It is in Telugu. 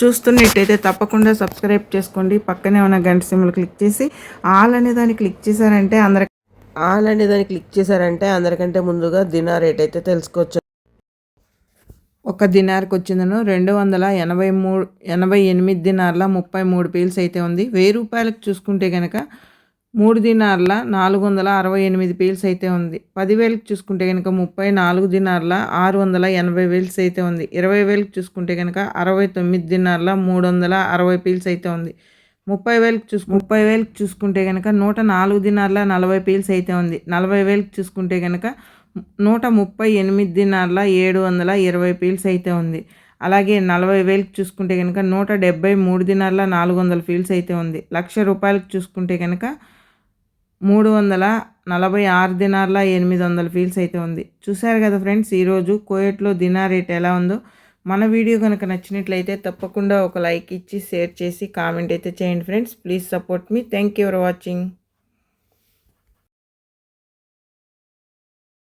చూస్తున్నట్టయితే తప్పకుండా సబ్స్క్రైబ్ చేసుకోండి. పక్కనే ఉన్న గంట సింబల్ క్లిక్ చేసి ఆల్ అనే దాన్ని క్లిక్ చేశారంటే అందరి ఆల్ అనే దాన్ని క్లిక్ చేశారంటే అందరికంటే ముందుగా దినా రేట్ అయితే తెలుసుకోవచ్చు. ఒక దినార్కి వచ్చిందను రెండు వందల ఎనభై మూడు ఎనభై ఎనిమిది దినార్ల ముప్పై మూడు పీల్స్ అయితే ఉంది. వెయ్యి రూపాయలకు చూసుకుంటే కనుక మూడు దినార్ల నాలుగు వందల అరవై ఎనిమిది పీల్స్ అయితే ఉంది. పదివేలకు చూసుకుంటే కనుక ముప్పై నాలుగు దినార్ల ఆరు వందల ఎనభై పీల్స్ అయితే ఉంది. ఇరవై వేలకు చూసుకుంటే కనుక అరవై తొమ్మిది దినార్ల మూడు వందల అరవై పీల్స్ అయితే ఉంది. ముప్పై వేలకు చూసు ముప్పై వేలకు చూసుకుంటే కనుక నూట నాలుగు దినార్ల నలభై పీల్స్ అయితే ఉంది. నలభై వేలకు చూసుకుంటే కనుక నూట ముప్పై ఎనిమిది దినార్ల ఏడు వందల ఇరవై పీల్స్ అయితే ఉంది. అలాగే నలభై వేలకు చూసుకుంటే కనుక నూట డెబ్బై మూడు దినార్ల నాలుగు వందల ఫీల్స్ అయితే ఉంది. లక్ష రూపాయలకు చూసుకుంటే కనుక మూడు వందల నలభై ఆరు దినార్ల ఎనిమిది వందల ఫీల్స్ అయితే ఉంది. చూశారు కదా ఫ్రెండ్స్ ఈరోజు కోయట్లో దినార్ రేట్ ఎలా ఉందో? మన వీడియో కనుక నచ్చినట్లయితే తప్పకుండా ఒక లైక్ ఇచ్చి షేర్ చేసి కామెంట్ అయితే చేయండి friends. Please support me. Thank you for watching.